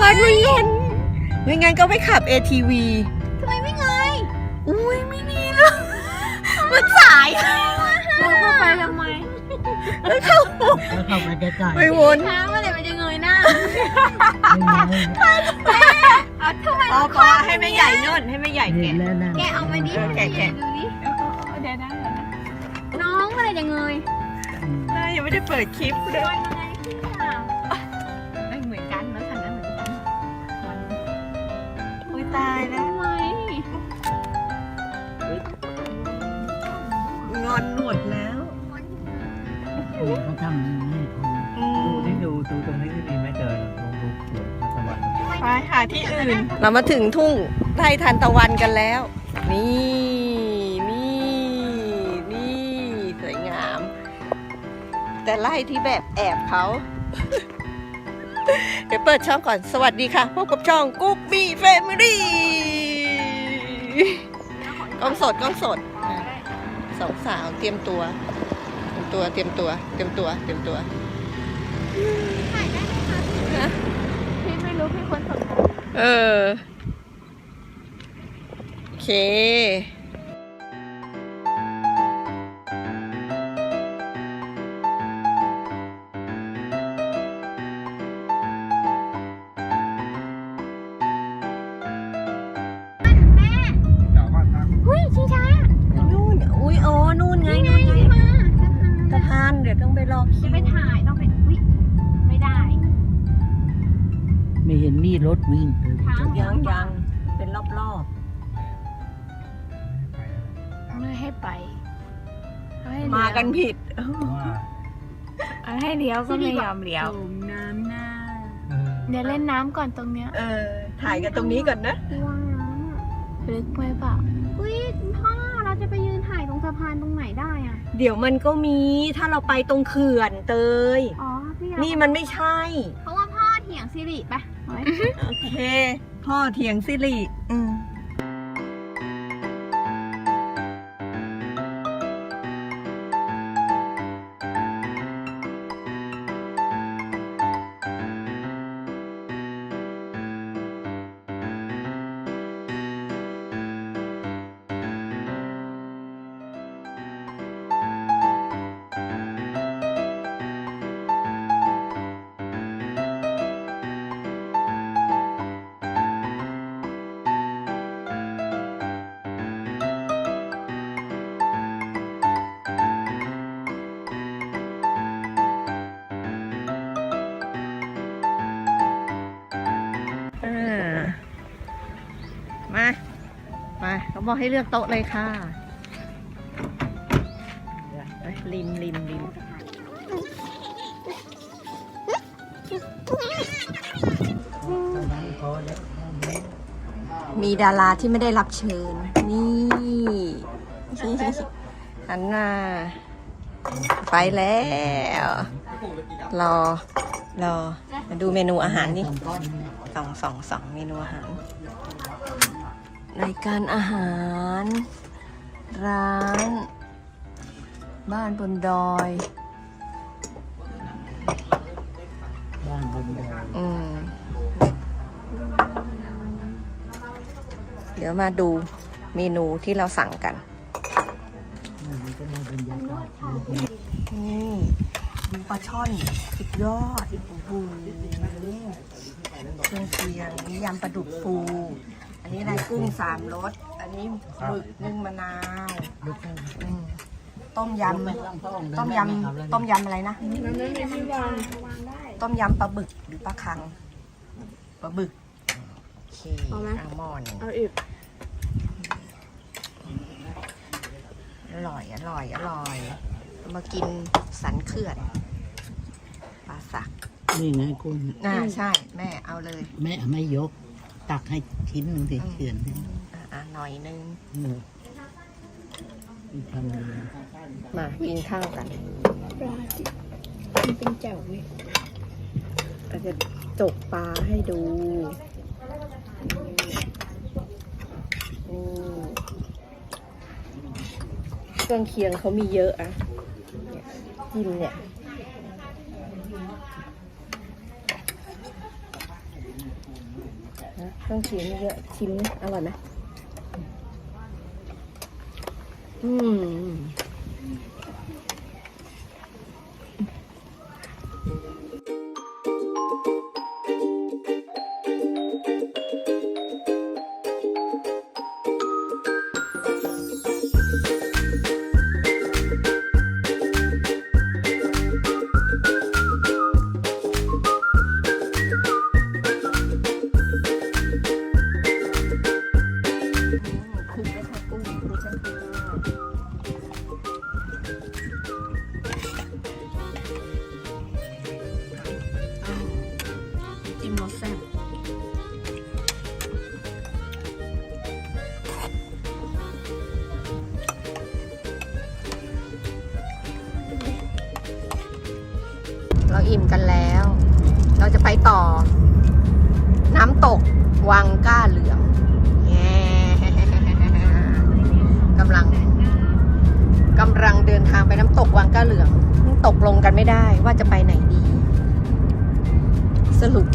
วันมันงอนไม่งั้นก็ไปขับ ATV ทำไมไม่ไงอุ้ยไม่มีเลยมันสายเราเข้าไปทำไมแล้วเข้าแล้วเข้าไปใกล้ๆไปวนช้าเมื่อไหร่มันจะเงยหน้าไม่เอาทำไมพอพอให้แม่ใหญ่นุ่นให้แม่ใหญ่เห็แกะนแล้วนะแกเอามาดิเออแกะแกะดูดิเดี๋ยวนะน้องเมื่อไหร่จะเงยอืมน่ายังไม่ได้เปิดคลิปเลย อนหมดแล้วเขาทำนี่ถูกอืดูมที่ดูดูตรงนี้ที่ดีไม่เจอลองดูสวนสวรรค์ไปหาที่อื่น เรามาถึงทุ่งไร่ทันตะวันกันแล้ว นี่นี่นี่สวยงาม แต่ไร่ที่แบบแอบเขาเดี๋ยวเปิดช่องก่อนสวัสดีค่ะ พบกับช่องกุ๊กบี้แฟมิลี่กล้องสดกล้องสดอะ สองสาวเตรียมตัวเตรียมตัว เตรียมตัวเตรียมตัว เตรียมตัว ถ่ายได้ไหมคะพี่ฮะพี่ไม่รู้พี่คนสนใจเออ โอเค ไม่เห็นมีรถวิ่งเลยถามยังยังเป็นรอบรอบไม่ให้ไปให้ๆมากันผิด ว่าให้เลี้ยวก็ไม่ยอมเลี้ยวน้ำหน้าเออเดี๋ยวเล่นน้ำก่อนตรงเนี้ยเออ ถ่ายกันตรงนี้ก่อนนะ ว้าวลึกไหมเปล่าอุ้ยพ่อเราจะไปยืนถ่ายตรงสะพานตรงไหนได้อะ เดี๋ยวมันก็มีถ้าเราไปตรงเขื่อนเตย อ๋อพี่อยากนี่มันไม่ใช่ เพราะว่าพ่อ เถียงสิริไปเอาไว้โอเค พ่อเถียงสิริอืม เขาบอกให้เลือกโต๊ะเลยค่ะเอ้ยริมริมริมตอนมีดาราที่ไม่ได้รับเชิญ นี่อันน่าไปแล้ว รอ รอ มาดูเมนูอาหารนี่สองสองสองเมนูอาหาร รายการอาหาร ร้าน บ้านบนดอย บ้านบนดอยอืมเดี๋ยวมาดูเมนูที่เราสั่งกัน มันก็ได้บรรยากาศนี่ดูปลาช่อนสุดยอดโอ้โหเครื่องเคียงนี่ยำปลาดุกฟู อันนี้อะไรกุ้งสามรส อันนี้หมึกนึ่งมะนาวลูกค้าอืมต้มยำต้มยำต้มยำอะไรนะ ต้มยำปลาบึกหรือปลาคัง ปลาบึก โอเคเอาหม้อหนึ่งเอาอีกอร่อย อร่อย อร่อยมากินสันเขื่อน ปลาสักนี่ไงคุณน่าใช่ แม่เอาเลย แม่ไม่ยก ตักให้ชิ้นหนึ่งสิเฉือนให้อะอะหน่อยนึงเอออีกทำหนึ่งมากินข้าวกันมันเป็นแจ่วเว้ยอาจจะจกปลาให้ดูนี่เครื่องเคียงเขามีเยอะอะเนี่ยจิ้มเนี่ย ต้องเขียนเยอะชิมอร่อยไหมอืม เราอิ่มกันแล้ว เราจะไปต่อ น้ำตกวังก้าเหลืองแง่กำลังกำลังเดินทางไปน้ำตกวังก้าเหลืองตกลงกันไม่ได้ว่าจะไปไหนดี สรุป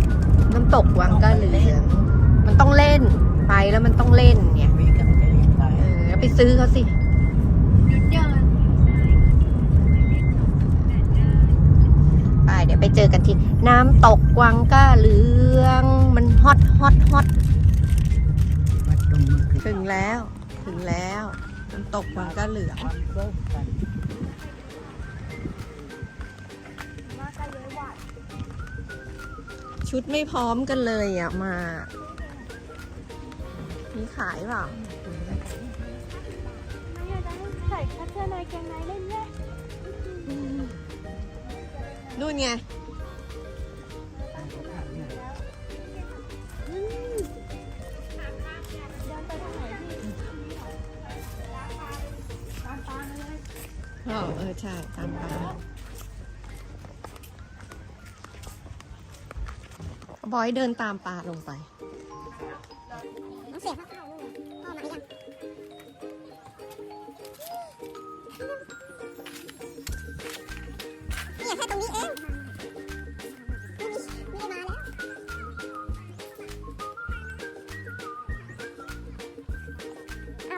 น้ำตกวังก้าเหลืองมันต้องเล่นไปแล้วมันต้องเล่นเนี่ยมีกันก็ยังไปเออแล้วไปซื้อเขาสิ เดี๋ยวไปเจอกันที่น้ำตกวังก้าเหลือง มันฮอตฮอตฮอตวัดตรงนี้คือถึงแล้ว ถึงแล้วน้ำตกวังก้าเหลืองความเลิกกันว่าก็เยอะหวัดชุดไม่พร้อมกันเลยอะมา มีขายเปล่าไม่อยากจะให้ใส่คัตเตอร์ในแกงในเล่นแย่ นู่นไงอ๋อเออ ใช่ ตามปลาบอยเดินตามปลาลงไป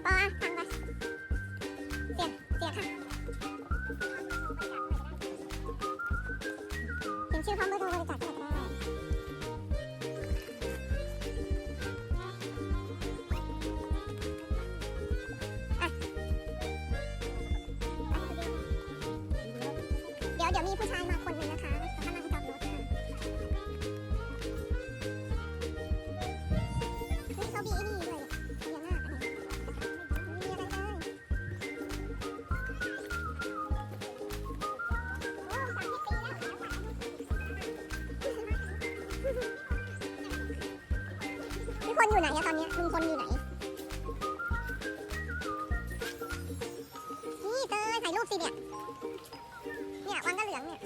เอาปอทางไปเสียเสียค่ะเขียนชื่อพร้อมเบอร์โทรบริจาคก็ได้เดี๋ยวเดี๋ยวมีผู้ชายมาคนหนึ่งนะคะ ลอยู่ไหนอะตอนนี้ลุงพลอยู่ไหน นี่เตยถ่ายรูปสิเนี่ย เนี่ยวังกะเหลืองเนี่ย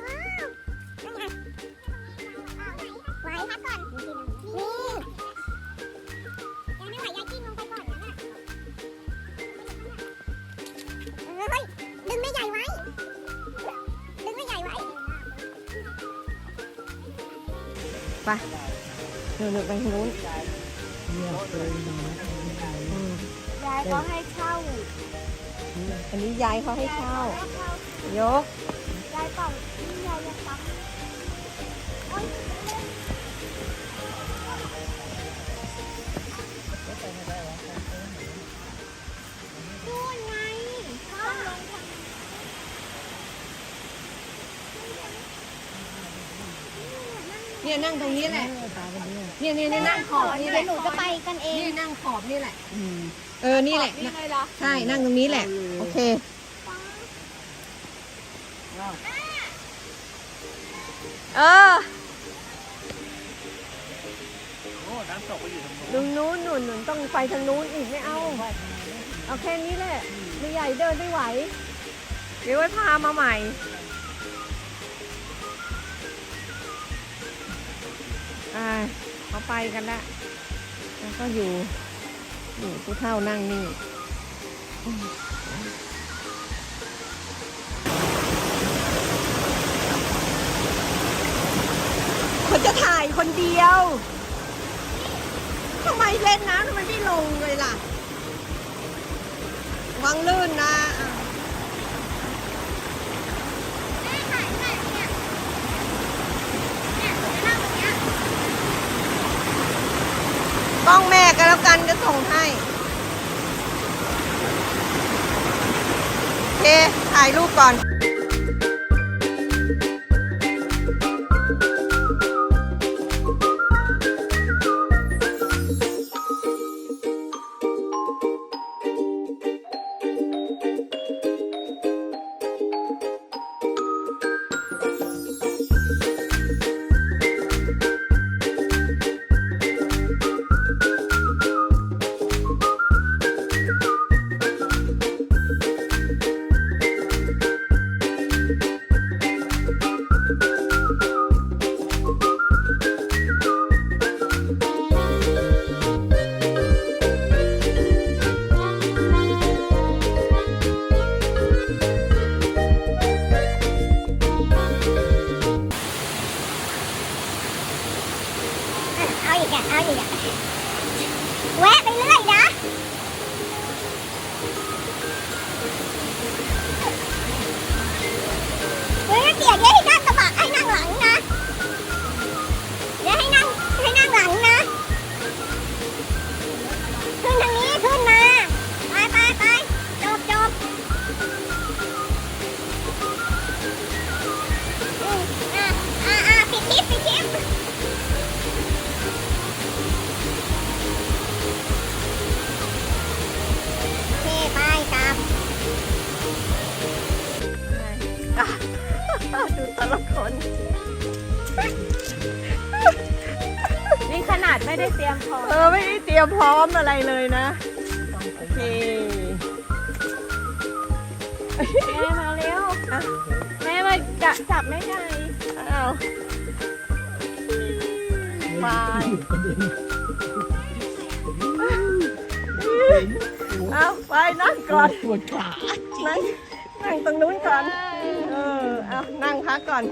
ว้าวนั่นไงไหวพักก่อน นี่ ยังไม่ไหวยายกิ้งลงไปก่อนนะน่ะเออเฮ้ย เดินไปทางนู้นเรียกเลยนะอืมยายก็ให้เช่าอันนี้ยายเขาให้เช่ายก เนี่ยนั่งตรงนี้แหละตากันเนี่ยเนี่ยเนี่ยเนี่ยนั่งขอบนี่แหเดี๋ยละวหนูจะไปกันเองนี่นั่งขอบนี่แหละอืมเออนี่แหละนี่เลยเหรอใช่นั่งตรงนี้แหละ โอเคเออโอ้น้ำตกไปอยู่ตรงนู้นตรงนู้นหนุนหนุนต้องไปทางนู้นอีกไม่เอา เอาแค่นี้แหละไม่ใหญ่เดินไม่ไหว เดี๋ยวไว้พามาใหม่ อ่าเขาไปกันละแล้วก็อยู่อยู่ผู้เท่านั่งนี่เขจะถ่ายคนเดียวทำไมเล่นน้ำทำไมไม่ลงเลยล่ะวังลื่นนะ กล้องแม่ก็แล้วกันจะส่งให้โอเคถ่ายรูปก่อน ดูแต่ละคน นี่ขนาดไม่ได้เตรียมพร้อมเออ ไม่ได้เตรียมพร้อมอะไรเลยนะ โอเคแม่มาเร็วแม่มาจับจับแม่ไก่อ้าวไปเอาไปนั่งก่อน ปวดขา นั่งนั่งตรงนู้นก่อน เออ เอานั่งพักก่อน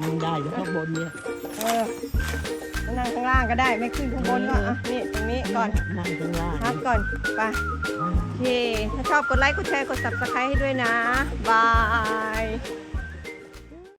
มันได้แล้วข้างบนเนี่ยเออนั่งข้างล่างก็ได้ไม่ขึ้นข้างบนก็อะนี่ตรงนี้ก่อนนั่งข้างล่างพักก่อนไปโอเค ถ้าชอบกดไลค์กดแชร์กด subscribe ให้ด้วยนะ บาย